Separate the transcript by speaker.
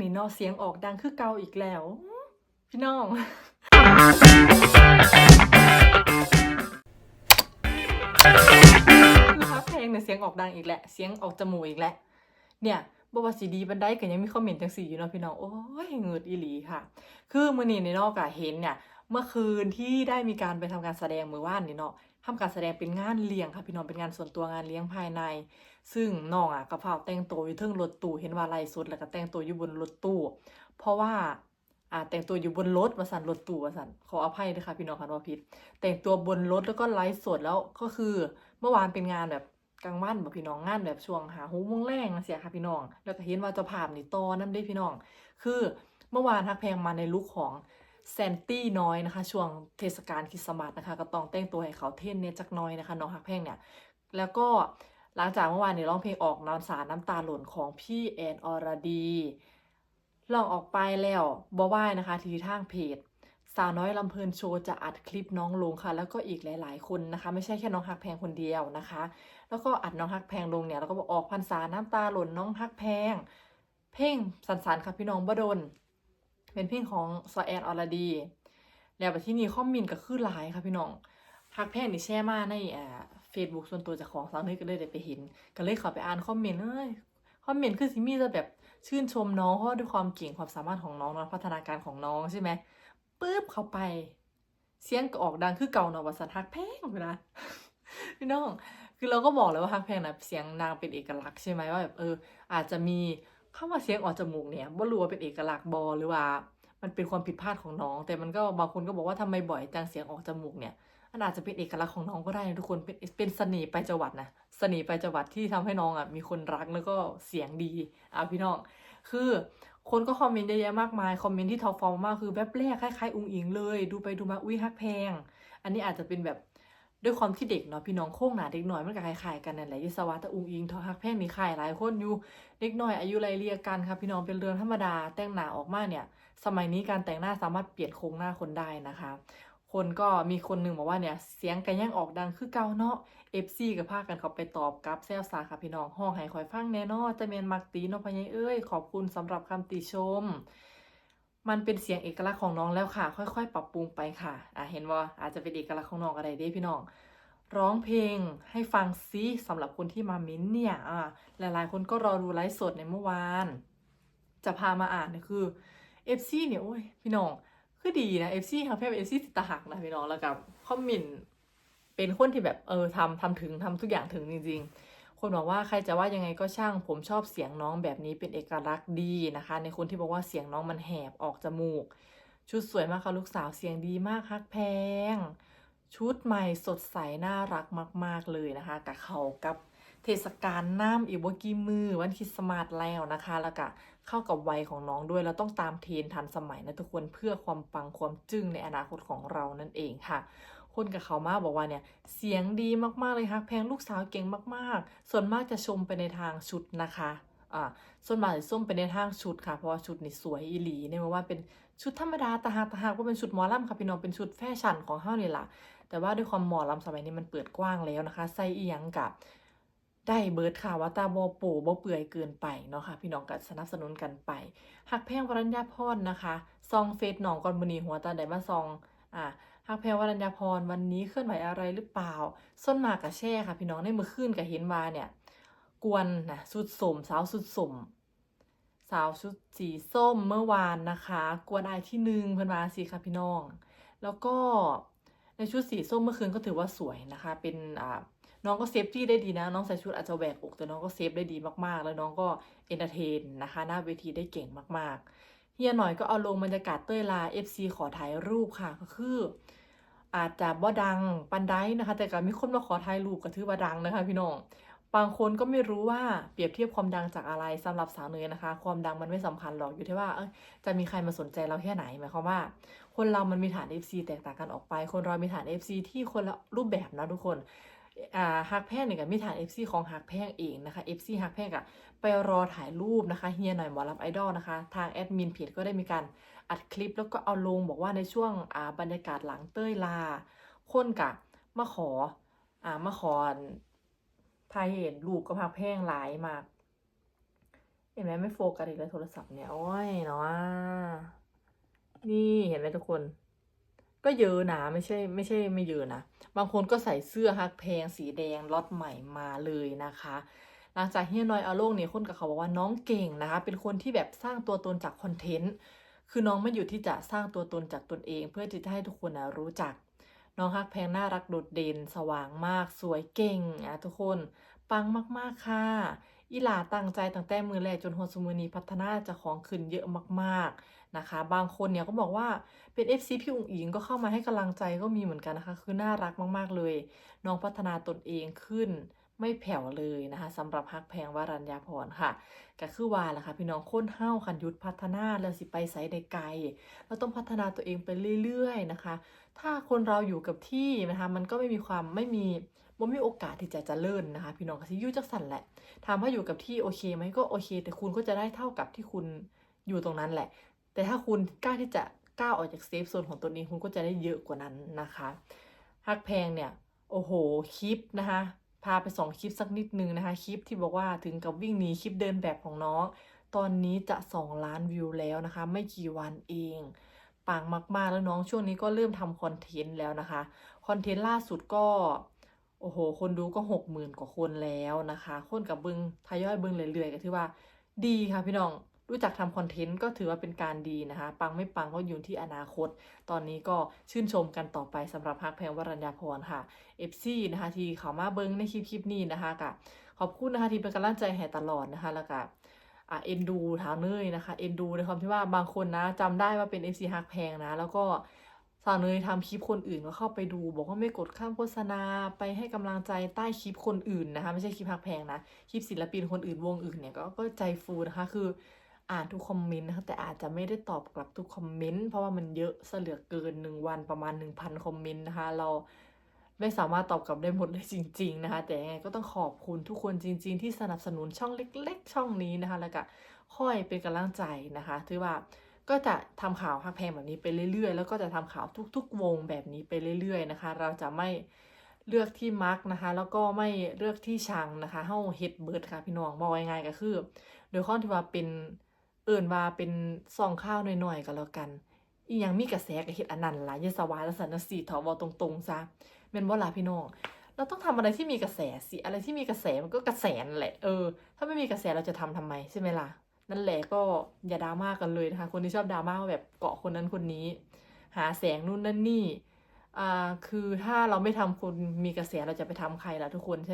Speaker 1: นี่นาะเสียงออกดังคือเก่าอีกแล้ว พี่น้อง คือฮักเพลงเนี่ยเสียงออกดังอีกแหละ เสียงออกจมูกอีกแหละ เนี่ยบว่าสีดีบันไดก็ยังมีคอมเมนต์จังสีอยู่เนาะพี่น้อง โอ้ยเงืดอีหลีค่ะ คือมื่อนี้ในนอกอะเห็นเนี่ยเมื่อคืนที่ได้มีการไปทำการแสดงมือว่านนี่เนาะทำการแสดงเป็นงานเลี้ยงค่ะพี่น้องเป็นงานส่วนตัวงานเลี้ยงภายใน ซึ่งน้องอะกระเพราแต่งตัวอยู่เทึ่งรถตู้เห็นว่าไล่สุดแล้วก็แต่งตัวอยู่บนรถตู้ เพราะว่าอ่าแต่งตัวอยู่บนรถมาสั่นรถตู้มาสั่นขออภัยด้วยค่ะพี่น้องค่ะว่าผิดแต่งตัวบนรถแล้วก็ไลฟ์สดแล้วก็คือเมื่อวานเป็นงานแบบกลางวันแบบพี่น้องงานแบบช่วงหาหูโมงแรงเสียค่ะพี่น้อง แล้วก็เห็นว่าเจะภาพนี่ตอน้ำได้พี่น้อง คือเมื่อวานทักแพงมาในลุคของแซนตี้น้อยนะคะ ช่วงเทศกาลคริสต์มาสนะคะ ก็ต้องแต่งตัวให้เขาเท่นเนี่ยจักน้อยนะคะน้องฮักแพงเนี่ยแล้วก็ หลังจากเมื่อวานเนี่ยร้องเพลงออกนอนสารน้ำตาหล่นของพี่แอนอรดีลองออกไปแล้วบอว่ายนะคะ ที่ทางเพจ สาวน้อยลำเพลินโชว์จะอัดคลิปน้องลงค่ะ แล้วก็อีกหลาย ๆ คนนะคะ ไม่ใช่แค่น้องฮักแพงคนเดียวนะคะ แล้วก็อัดน้องฮักแพงลงเนี่ยแล้วก็บอกออกพรรษาน้ำตาหล่นน้องฮักแพง เพลงสันๆค่ะพี่น้องบดนเป็นเพลงของซอแอนอรดี แล้วไปที่นี่ข้อมมินก็คือหลายค่ะพี่น้องฮักแพงนี่แช่มาในอ่า เฟซบุ๊กส่วนตัวจากของสาวเนยก็เลยได้ไปเห็น ก็เลยเข้าไปอ่านคอมเมนต์เอ้ยคอมเมนต์คือสิมี่จะแบบชื่นชมน้องเพราะด้วยความเก่งความสามารถของน้องนะพัฒนาการของน้องใช่ไหมปุ๊บเข้าไป เสียงก็ออกดังคือเก่าเนาะว่าสันฮักแพงนะพี่น้อง คือเราก็บอกเลยว่าฮักแพงนะเสียงนางเป็นเอกลักษณ์ใช่ไหมว่าแบบเออ อาจจะมีคำว่าเสียงออกจมูกเนี่ยบ่รู้ว่าเป็นเอกลักษณ์บอหรือว่า มันเป็นความผิดพลาดของน้อง แต่มันก็บางคนก็บอกว่าทำไมบ่อยจังเสียงออกจมูกเนี่ย มันอาจจะเป็นเอกลักษณ์ของน้องก็ได้นะทุกคน เป็นเป็นเสน่ห์ไปจังหวัดนะ เสน่ห์ไปจังหวัดที่ทำให้น้องอะมีคนรักแล้วก็เสียงดี อะพี่น้อง คือคนก็คอมเมนต์เยอะแยะมากมาย คอมเมนต์ที่ท็อปฟอร์มมากคือแบบแรกคล้ายๆ อุ้งอิงเลย ดูไปดูมา อุ้ยฮักแพง อันนี้อาจจะเป็นแบบด้วยความที่เด็กเนาะพี่น้องโค้งหนาเด็กหน่อยมันก็คล้ายๆกันนั่นแหละยิสวะแต่อุ้งอิงทอฮักแพงนี่คล้ายหลายคนอยู่เด็กหน้อยอายุไลเรียกันครับพี่น้องเป็นเรื่องธรรมดาแต่งหน้าออกมาเนี่ย สมัยนี้การแต่งหน้าสามารถเปลี่ยนโครงหน้าคนได้นะคะ คนก็มีคนหนึ่งบอกว่าเนี่ยเสียงกันยังออกดังคือเก่าเนาะเอฟซีกับพากันเขาไปตอบกับแซวซาค่ะพี่น้องห้องให้คอยฟังแน่นอนจะเมนมักตีนพยัยเอ้ยขอบคุณสำหรับคำติชม มันเป็นเสียงเอกลักษณ์ของน้องแล้วค่ะ ค่อยๆ ปรับปรุงไปค่ะอะเห็นว่าอาจจะเป็นเอกลักษณ์ของน้องอะไรเด้พี่น้อง ร้องเพลงให้ฟังซิสำหรับคนที่มามิ้นเนี่ยอะหลายๆ คนก็รอดูไลฟ์สดในเมื่อวาน จะพามาอ่านเนี่ยคือเอฟซีเนี่ยโอ้ยพี่น้อง คือดีนะเอฟซีครับเพื่อนเอฟซีติตาหักนะพี่น้องแล้วกับคอมเมนต์เป็นคนที่แบบเออทำทำถึงทำทุกอย่างถึงจริง ๆ คนบอกว่าใครจะว่ายังไงก็ช่าง ผมชอบเสียงน้องแบบนี้เป็นเอกลักษณ์ดีนะคะ ในคนที่บอกว่าเสียงน้องมันแหบออกจมูก ชุดสวยมากค่ะลูกสาวเสียงดีมากฮักแพง ชุดใหม่สดใสน่ารักมาก ๆเลยนะคะกับเขากับ เทศกาลน้ำอีกว่ากี่มือวันคริสต์มาสแล้วนะคะ แล้วก็เข้ากับวัยของน้องด้วยแล้วต้องตามเทรนทันสมัยนะทุกคนเพื่อความปังความจึ้งในอนาคตของเรานั่นเองค่ะ คนกับเขามาบอกว่าเนี่ยเสียงดีมากๆเลยฮักแพงลูกสาวเก่งมากๆ ส่วนมากจะชมไปในทางชุดนะคะอ่าส่วนมากจะส้มไปในทางชุดค่ะ เพราะว่าชุดนี่สวยอีหลีเนี่ยว่าเป็นชุดธรรมดาตาหากตาหากว่าเป็นชุดหมอลำค่ะพี่น้องเป็นชุดแฟชั่นของเฮานี่ล่ะแต่ว่าด้วยความหมอลำสมัยนี้มันเปิดกว้างแล้วนะคะใส่อีหยังกับ ได้เบิร์ดค่ะว่าตาโบโปโบเปื่อยเกินไปเนาะค่ะพี่น้องก็สนับสนุนกันไป หักแพงวรัญญาพรนะคะซองเฟซหนองก่อนมือนีหัวตาไดมาซองอ่าหักแพงวรัญญาพรวันนี้เคลื่อนไหวอะไรหรือเปล่า ส้นหมากกับแช่ค่ะ พี่น้องในมือขึ้นกับเห็นมาเนี่ย กวนนะสุดสมสาวสุดสมสาวชุดสีส้มเมื่อวานนะคะ กวนอายที่หนึ่งเพิ่นมาสิค่ะพี่น้อง แล้วก็ในชุดสีส้มเมื่อคืนก็ถือว่าสวยนะคะ เป็นอ่า น้องก็เซฟตี้ได้ดีนะ น้องใส่ชุดอาจจะแหวกอกแต่น้องก็เซฟได้ดีมากๆ แล้วน้องก็เอนเตอร์เทนนะคะ หน้าเวทีได้เก่งมากๆเฮียหน่อยก็เอาลงบรรยากาศเต้ยลา FC ขอถ่ายรูปค่ะก็คือ อาจจะบ่ดังปันได้นะคะ แต่ก็มีคนมาขอถ่ายรูปก็ถือว่าดังนะคะ พี่น้องบางคนก็ไม่รู้ว่าเปรียบเทียบความดังจากอะไรสำหรับสาวเนยนะคะ ความดังมันไม่สำคัญหรอกอยู่ที่ว่าจะมีใครมาสนใจเราแค่ไหนหมายความว่า คนเรามันมีฐาน FC แตกต่างกันออกไป คนเรามีฐาน FC ที่คนละรูปแบบนะทุกคน อ่าฮักแพงเนี่ยกับมีฐาน FC ของฮักแพงเองนะคะ FC ฮักแพงอะไปรอถ่ายรูปนะคะเฮียหน่อยหมอลำไอดอลนะคะ ทางแอดมินเพจก็ได้มีการอัดคลิปแล้วก็เอาลงบอกว่าในช่วงอ่าบรรยากาศหลังเต้ยลา คนกะมาขออ่ามาขอถ่ายเห็นรูปกับฮักแพงหลายมาก เห็นไหมไม่โฟกัสอีกแล้วโทรศัพท์เนี่ยโอ้ยเนาะนี่เห็นไหมทุกคน ก็เยอะนะไม่ใช่ไม่ใช่ไม่เยอะนะ บางคนก็ใส่เสื้อฮักแพงสีแดงล็อตใหม่มาเลยนะคะหลังจากเฮียน้อยอาโลกเนี่ยคนกับเขาบอกว่าน้องเก่งนะคะ เป็นคนที่แบบสร้างตัวตนจากคอนเทนต์ คือน้องไม่อยู่ที่จะสร้างตัวตนจากตนเอง เพื่อที่จะให้ทุกคนนะรู้จัก น้องฮักแพงน่ารักโดดเด่น สว่างมาก สวยเก่งอะทุกคน ปังมากๆค่ะ อีหลาตั้งใจตั้งแต่มือแรกจนหัวสมือนี้พัฒนาจะของขึ้นเยอะมากๆนะคะ บางคนเนี่ยก็บอกว่าเป็น FC พี่อุ๋งอิงก็เข้ามาให้กำลังใจก็มีเหมือนกันนะคะ คือน่ารักมากๆเลย น้องพัฒนาตนเองขึ้นไม่แผ่วเลยนะคะสำหรับฮักแพงวรัญญาพรค่ะก็คือว่าแหละค่ะพี่น้องค้นเฮ้าคันยุดพัฒนาแล้วสิไปไสได้ไกลเราต้องพัฒนาตัวเองไปเรื่อยๆนะคะ ถ้าคนเราอยู่กับที่นะคะมันก็ไม่มีความไม่มี มันไม่มีโอกาสที่จะจะเจริญนนะคะ พี่น้องก็สิอยู่จักสั่นแหละถามว่าอยู่กับที่โอเคไหมก็โอเค แต่คุณก็จะได้เท่ากับที่คุณอยู่ตรงนั้นแหละ แต่ถ้าคุณกล้าที่จะก้าวออกจากเซฟโซนของตนเองคุณก็จะได้เยอะกว่านั้นนะคะฮักแพงเนี่ยโอ้โหคลิปนะคะพาไปสองคลิปสักนิดนึงนะคะคลิปที่บอกว่าถึงกับวิ่งหนีคลิปเดินแบบของน้อง ตอนนี้จะ 2 ล้านวิวแล้วนะคะ ไม่กี่วันเองปังมากๆแล้วน้องช่วงนี้ก็เริ่มทำคอนเทนต์แล้วนะคะคอนเทนต์ล่าสุดก็ โอ้โห คนดูก็หกหมื่นกว่าคนแล้วนะคะ คนกับเบิงทยอยเบิงเรื่อยๆก็ถือว่าดีค่ะพี่น้องรู้จักทำคอนเทนต์ก็ถือว่าเป็นการดีนะคะ ปังไม่ปังก็อยู่ที่อนาคต ตอนนี้ก็ชื่นชมกันต่อไปสำหรับฮักแพงวรัญญาพรค่ะ FC นะคะที่เขามาเบิ้งในคลิปคลิปนี้นะคะกะขอบคุณนะคะที่เป็นกำลังใจให้ตลอดนะคะ แล้วก็เอ็นดูทาวเนยนะคะ เอ็นดูในความที่ว่าบางคนนะจำได้ว่าเป็น FC ฮักแพงนะ แล้วก็ สาวเนยทำคลิปคนอื่นก็เข้าไปดู บอกว่าไม่กดข้ามโฆษณาไปให้กำลังใจใต้คลิปคนอื่นนะคะ ไม่ใช่คลิปฮักแพงนะ คลิปศิลปินคนอื่นวงอื่นเนี่ยก็ก็ใจฟูนะคะคืออ่านทุกคอมเมนต์นะคะแต่อาจจะไม่ได้ตอบกลับทุกคอมเมนต์เพราะว่ามันเยอะเหลือเกินหนึ่งวันประมาณ 1,000 คอมเมนต์นะคะ เราไม่สามารถตอบกลับได้หมดเลยจริง ๆนะคะ แต่ยังไงก็ต้องขอบคุณทุกคนจริง ๆ ที่สนับสนุนช่องเล็ก ๆ ช่องนี้นะคะ แล้วก็ค่อยเป็นกำลังใจนะคะ ถือว่า ก็จะทำข่าวฮักแพงแบบนี้ไปเรื่อยๆ แล้วก็จะทำข่าวทุก ๆ วงแบบนี้ไปเรื่อย ๆ นะคะ เราจะไม่เลือกที่มักนะคะ แล้วก็ไม่เลือกที่ชังนะคะเฮาเฮ็ดเบิดค่ะพี่น้องบอกง่ายๆก็คือ โดยข้อที่ว่าเป็นเอิ่นว่าเป็นซองข้าวหน่อยๆก็แล้วกัน อียังมีกระแสก็เฮ็ดอันนั้นล่ะย่าสวาลสันสีถาเว้าตรงๆซะแม่นบ่ล่ะพี่น้องเราต้องทำอะไรที่มีกระแสสิอะไรที่มีกระแสมันก็กระแสนแหละเออถ้าไม่มีกระแสเราจะทำทำไมใช่ไหมล่ะ นั่นแหละก็อย่าดราม่ากันเลยนะคะ คนที่ชอบดราม่าแบบเกาะคนนั้นคนนี้ หาแสงนู่นนั่นนี่อ่าคือถ้าเราไม่ทำคนมีกระแสเราจะไปทำใครล่ะทุกคนใช่